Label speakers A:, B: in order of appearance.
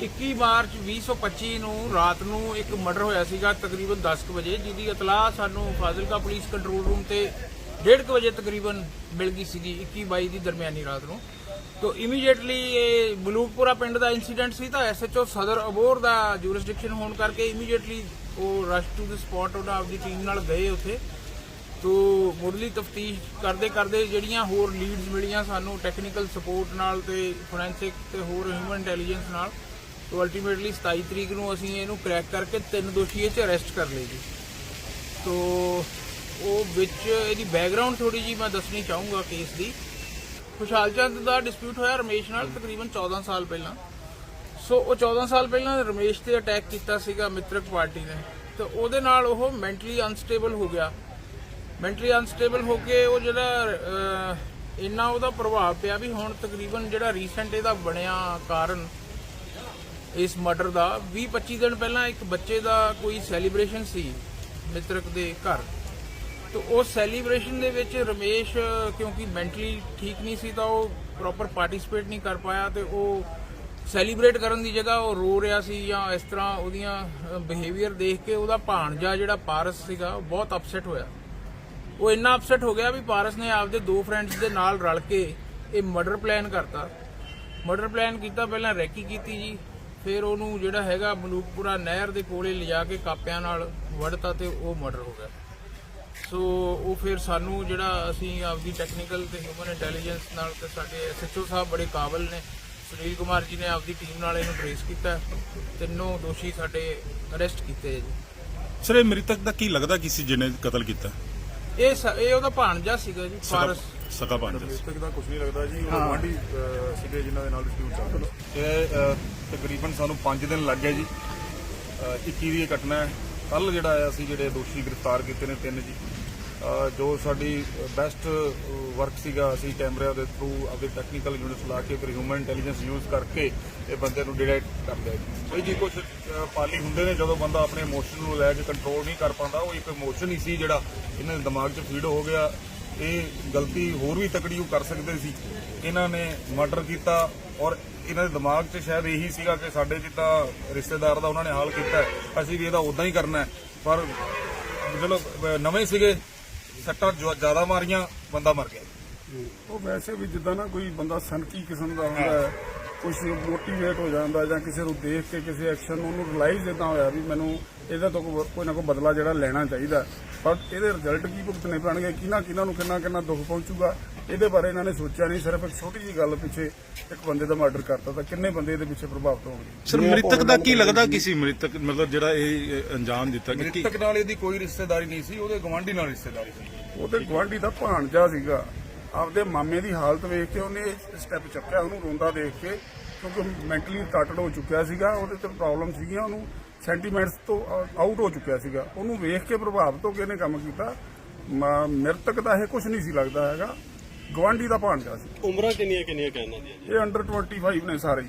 A: March 2025 ਨੂੰ ਰਾਤ ਨੂੰ ਇੱਕ ਮਰਡਰ ਹੋਇਆ ਸੀਗਾ ਤਕਰੀਬਨ 10 ਕੁ ਵਜੇ, ਜਿਹਦੀ ਇਤਲਾਹ ਸਾਨੂੰ ਫਾਜ਼ਿਲਕਾ ਪੁਲਿਸ ਕੰਟਰੋਲ ਰੂਮ ਤੇ 1:30 ਵਜੇ ਤਕਰੀਬਨ ਮਿਲ ਗਈ ਸੀਗੀ 21 22 ਦੀ ਦਰਮਿਆਨੀ ਰਾਤ ਨੂੰ। ਤੋ ਇਮੀਡੀਏਟਲੀ ਇਹ ਬਲੂਕਪੁਰਾ ਪਿੰਡ ਦਾ ਇਨਸੀਡੈਂਟ ਸੀ ਤਾਂ ਐਸਐਚਓ ਸਦਰ ਅਬੋਰ ਦਾ ਜੂਰਿਸਡਿਕਸ਼ਨ ਹੋਣ ਕਰਕੇ ਇਮੀਡੀਏਟਲੀ ਉਹ ਰਸ਼ ਟੂ ਦ ਸਪੌਟ ਉਹਨਾਂ ਆਪਦੀ ਟੀਮ ਨਾਲ ਗਏ ਉੱਥੇ। ਤੋ ਮੁੱਢਲੀ ਤਫਤੀਸ਼ ਕਰਦੇ ਕਰਦੇ ਜਿਹੜੀਆਂ ਹੋਰ ਲੀਡਸ ਮਿਲੀਆਂ ਸਾਨੂੰ ਟੈਕਨੀਕਲ ਸਪੋਰਟ ਨਾਲ ਤੇ ਫੋਰੈਂਸਿਕ ਤੇ ਹੋਰ ਹਿਊਮਨ ਇੰਟੈਲੀਜੈਂਸ ਨਾਲ ਤੋ ਅਲਟੀਮੇਟਲੀ 27 ਤਰੀਕ ਨੂੰ ਅਸੀਂ ਇਹਨੂੰ ਕ੍ਰੈਕ ਕਰਕੇ ਤਿੰਨ ਦੋਸ਼ੀ ਇਹ ਚ ਅਰੈਸਟ ਕਰ ਲਏ ਜੀ। ਤੋ ਉਹ ਵਿੱਚ ਇਹਦੀ ਬੈਕਗ੍ਰਾਉਂਡ ਥੋੜੀ ਜੀ ਮੈਂ ਦੱਸਣੀ ਚਾਹੂੰਗਾ ਕੇਸ ਦੀ। ਖੁਸ਼ਹਾਲ ਚੰਦ ਦਾ ਡਿਸਪਿਊਟ ਹੋਇਆ ਰਮੇਸ਼ ਨਾਲ ਤਕਰੀਬਨ 14 ਸਾਲ ਪਹਿਲਾਂ। ਸੋ ਉਹ 14 ਸਾਲ ਪਹਿਲਾਂ ਰਮੇਸ਼ ਤੇ ਅਟੈਕ ਕੀਤਾ ਸੀਗਾ ਮਿੱਤਰਕ ਪਾਰਟੀ ਨੇ। ਤੇ ਉਹਦੇ ਨਾਲ ਉਹ ਮੈਂਟਲੀ ਅਨਸਟੇਬਲ ਹੋ ਗਿਆ। ਮੈਂਟਲੀ ਅਨਸਟੇਬਲ ਹੋ ਕੇ ਉਹ ਜਿਹੜਾ ਇੰਨਾ ਉਹਦਾ ਪ੍ਰਭਾਵ ਪਿਆ ਵੀ ਹੁਣ ਤਕਰੀਬਨ ਜਿਹੜਾ ਰੀਸੈਂਟ ਇਹਦਾ ਬਣਿਆ ਕਾਰਨ ਇਸ ਮਰਡਰ ਦਾ। 20-25 ਦਿਨ ਪਹਿਲਾਂ ਇੱਕ ਬੱਚੇ ਦਾ ਕੋਈ ਸੈਲੀਬ੍ਰੇਸ਼ਨ ਸੀ ਮਿੱਤਰਕ ਦੇ ਘਰ। ਤੇ ਉਸ ਸੈਲੀਬ੍ਰੇਸ਼ਨ ਦੇ ਵਿੱਚ ਰਮੇਸ਼, ਕਿਉਂਕਿ ਮੈਂਟਲੀ ਠੀਕ ਨਹੀਂ ਸੀ ਤਾਂ ਉਹ ਪ੍ਰੋਪਰ ਪਾਰਟਿਸਿਪੇਟ ਨਹੀਂ ਕਰ ਪਾਇਆ ਤੇ ਉਹ ਸੈਲੀਬ੍ਰੇਟ ਕਰਨ ਦੀ ਜਗ੍ਹਾ ਉਹ ਰੋ ਰਿਹਾ ਸੀ ਜਾਂ ਇਸ ਤਰ੍ਹਾਂ ਉਹਦੀਆਂ ਬਿਹੇਵੀਅਰ ਦੇਖ ਕੇ ਉਹਦਾ ਭਾਣਜਾ ਜਿਹੜਾ ਪਾਰਸ ਸੀਗਾ, ਉਹ ਬਹੁਤ ਅਪਸੈਟ ਹੋਇਆ। ਉਹ ਇੰਨਾ ਅਪਸੈਟ ਹੋ ਗਿਆ ਵੀ ਪਾਰਸ ਨੇ ਆਪਦੇ ਦੋ ਫਰੈਂਡਸ ਦੇ ਨਾਲ ਰਲ ਕੇ ਇਹ ਮਰਡਰ ਪਲਾਨ ਕਰਤਾ। ਮਰਡਰ ਪਲਾਨ ਕੀਤਾ, ਪਹਿਲਾਂ ਰੈਕੀ ਕੀਤੀ ਜੀ। ਫਿਰ ਉਹਨੂੰ ਜਿਹੜਾ ਹੈਗਾ ਮਲੂਕਪੁਰਾ ਨਹਿਰ ਦੇ ਕੋਲੇ ਲਿਜਾ ਕੇ ਕਾਪਿਆਂ ਨਾਲ ਵੜਤਾ ਤੇ ਉਹ ਮਰਡਰ ਹੋ ਗਿਆ। ਸੋ ਉਹ ਫਿਰ ਸਾਨੂੰ ਜਿਹੜਾ ਅਸੀਂ ਆਪਦੀ ਟੈਕਨੀਕਲ ਤੇ ਹਿਊਮਨ ਇੰਟੈਲੀਜੈਂਸ ਨਾਲ ਤੇ ਸਾਡੇ ਐਸਐਚਓ ਸਾਹਿਬ ਬੜੇ ਕਾਬਲ ਨੇ। ਸੁਨੀਲ ਕੁਮਾਰ ਜੀ ਨੇ ਆਪਦੀ ਟੀਮ ਨਾਲ ਇਹਨੂੰ ਟ੍ਰੇਸ ਕੀਤਾ ਤਿੰਨੋਂ ਦੋਸ਼ੀ ਸਾਡੇ ਅਰੈਸਟ ਕੀਤੇ ਜੀ।
B: ਸਰ ਇਹ ਮ੍ਰਿਤਕ ਦਾ ਕੀ ਲੱਗਦਾ ਕਿਸੇ ਜਿਹਨੇ ਕਤਲ ਕੀਤਾ?
A: ਇਹ ਸ- ਇਹ ਉਹਦਾ ਭਾਣਜਾ ਸੀਗਾ ਜੀ ਪਾਰਸ
B: ਸਕਾ ਪੰਜ
C: ਮ੍ਰਿਤਕ ਦਾ ਕੁਝ ਨਹੀਂ ਲੱਗਦਾ ਜੀ ਉਹ ਗੁਆਂਢੀ ਸੀਗੇ ਜਿਨ੍ਹਾਂ ਦੇ ਨਾਲ ਡਿਸਪਿਊਟ ਚੱਲ ਰਿਹਾ
D: ਇਹ ਅ, ਤਕਰੀਬਨ ਸਾਨੂੰ 5 ਦਿਨ ਲੱਗ ਗਏ ਜੀ। ਅ, 21 ਦੀ ਇਹ ਘਟਨਾ ਹੈ। ਕੱਲ ਜਿਹੜਾ ਆਇਆ ਸੀ ਜਿਹੜੇ ਦੋਸ਼ੀ ਗ੍ਰਿਫਤਾਰ ਕੀਤੇ ਨੇ ਤਿੰਨ ਜੀ। ਜੋ ਸਾਡੀ ਬੈਸਟ ਵਰਕ ਸੀਗਾ ਅਸੀਂ ਕੈਮਰਿਆਂ ਦੇ ਥਰੂ ਆਪਦੇ ਟੈਕਨੀਕਲ ਯੂਨਿਟਸ ਲਾ ਕੇ ਫਿਰ ਹਿਊਮਨ ਇੰਟੈਲੀਜੈਂਸ ਯੂਜ਼ ਕਰਕੇ ਇਹ ਬੰਦੇ ਨੂੰ ਡਿਟੈਕਟ ਕਰ ਲਿਆ ਜੀ। ਕੋਈ ਜੀ ਕੁਝ ਪਾਲੀ ਹੁੰਦੇ ਨੇ ਜਦੋਂ ਬੰਦਾ ਆਪਣੇ ਇਮੋਸ਼ਨ ਨੂੰ ਲੈ ਕੇ ਕੰਟਰੋਲ ਨਹੀਂ ਕਰ ਪਾਉਂਦਾ ਉਹ ਇੱਕ ਇਮੋਸ਼ਨ ਹੀ ਸੀ ਜਿਹੜਾ ਇਹਨਾਂ ਦੇ ਦਿਮਾਗ 'ਚ ਫੀਡ ਹੋ ਗਿਆ। ਇਹ ਗਲਤੀ ਹੋਰ ਵੀ ਤਕੜੀ ਉਹ ਕਰ ਸਕਦੇ ਸੀ। ਇਹਨਾਂ ਨੇ ਮਰਡਰ ਕੀਤਾ ਔਰ ਇਹਨਾਂ ਦੇ ਦਿਮਾਗ 'ਚ ਸ਼ਾਇਦ ਇਹੀ ਸੀਗਾ ਕਿ ਸਾਡੇ ਜਿੱਦਾਂ ਰਿਸ਼ਤੇਦਾਰ ਦਾ ਉਹਨਾਂ ਨੇ ਹਾਲ ਕੀਤਾ ਅਸੀਂ ਵੀ ਇਹਦਾ ਉਦਾਂ ਹੀ ਕਰਨਾ ਪਰ ਚਲੋ ਨਵੇਂ ਸੀਗੇ, ਸੱਟਾਂ ਜੋ- ਜ਼ਿਆਦਾ ਮਾਰੀਆਂ, ਬੰਦਾ ਮਰ ਗਿਆ।
C: ਉਹ ਵੈਸੇ ਵੀ ਜਿੱਦਾਂ ਨਾ ਕੋਈ ਬੰਦਾ ਸਨਕੀ ਕਿਸਮ ਦਾ ਹੁੰਦਾ ਹੈ ਕੁਝ ਮੋਟੀਵੇਟ ਹੋ ਜਾਂਦਾ ਜਾਂ ਕਿਸੇ ਨੂੰ ਦੇਖ ਕੇ ਕਿਸੇ ਐਕਸ਼ਨ ਨੂੰ ਉਹਨੂੰ ਰਿਅਲਾਈਜ਼ ਇਦਾਂ ਹੋਇਆ ਵੀ ਮੈਨੂੰ ਇਹਦਾ ਤੋਂ ਕੋਈ ਨਾ ਕੋਈ ਬਦਲਾ ਜਿਹੜਾ ਲੈਣਾ ਚਾਹੀਦਾ। ਪਰ ਇਹਦੇ ਰਿਜ਼ਲਟ ਕੀ ਭੁਗਤਣੇ ਪੈਣਗੇ? ਕਿਹਨਾਂ ਕਿਹਨਾਂ ਨੂੰ ਕਿੰਨਾ ਕਿੰਨਾ ਦੁੱਖ ਪਹੁੰਚੂਗਾ? ਇਹਦੇ ਬਾਰੇ ਇਹਨਾਂ ਨੇ ਸੋਚਿਆ ਨਹੀਂ। ਸਿਰਫ ਇੱਕ ਛੋਟੀ ਜਿਹੀ ਗੱਲ ਪਿੱਛੇ ਇੱਕ ਬੰਦੇ ਦਾ ਮਰਡਰ ਕਰਤਾ ਤਾਂ ਕਿੰਨੇ ਬੰਦੇ ਇਹਦੇ ਪਿੱਛੇ ਪ੍ਰਭਾਵਿਤ ਹੋਣਗੇ
B: ਸਰ ਮ੍ਰਿਤਕ ਦਾ ਕੀ ਲੱਗਦਾ ਕਿਸੇ ਮ੍ਰਿਤਕ ਮਤਲਬ ਜਿਹੜਾ ਇਹ ਅੰਜਾਮ ਦਿੱਤਾ ਕਿ ਕੀ
D: ਮ੍ਰਿਤਕ ਨਾਲ ਇਹਦੀ ਕੋਈ ਰਿਸ਼ਤੇਦਾਰੀ ਨਹੀਂ ਸੀ ਉਹਦੇ ਗਵਾਂਢੀ ਨਾਲ ਰਿਸ਼ਤੇਦਾਰੀ ਸੀ।
C: ਉਹਦੇ ਗੁਆਂਢੀ ਦਾ ਭਾਣਜਾ ਸੀਗਾ। ਆਪਦੇ ਮਾਮੇ ਦੀ ਹਾਲਤ ਵੇਖ ਕੇ ਉਹਨੇ ਸਟੈਪ ਚੱਕਿਆ ਉਹਨੂੰ ਰੋਂਦਾ ਦੇਖ ਕੇ ਕਿਉਂਕਿ ਮੈਂਟਲੀ ਟਾਟਡ ਹੋ ਚੁੱਕਿਆ ਸੀਗਾ ਉਹਦੇ ਤੇ ਪ੍ਰੋਬਲਮ ਸੀਗੀਆਂ ਉਹਨੂੰ ਸੈਂਟੀਮੈਂਟਸ ਤੋਂ ਆਊਟ ਹੋ ਚੁੱਕਿਆ ਸੀਗਾ। ਉਹਨੂੰ ਵੇਖ ਕੇ ਪ੍ਰਭਾਵਿਤ ਹੋ ਕੇ ਇਹਨੇ ਕੰਮ ਕੀਤਾ? ਮ੍ਰਿਤਕ ਦਾ ਇਹ ਕੁਝ ਨਹੀਂ ਸੀ ਲੱਗਦਾ ਹੈਗਾ। ਗਵਾਂਢੀ ਦਾ ਭਾਣਜਾ ਸੀ।
E: ਉਮਰਾਂ ਕਿੰਨੀਆਂ ਕਿੰਨੀਆਂ ਕਹਿਣਾ ਦੀਆਂ
C: ਇਹ ਅੰਡਰ 25 ਨੇ ਸਾਰੇ।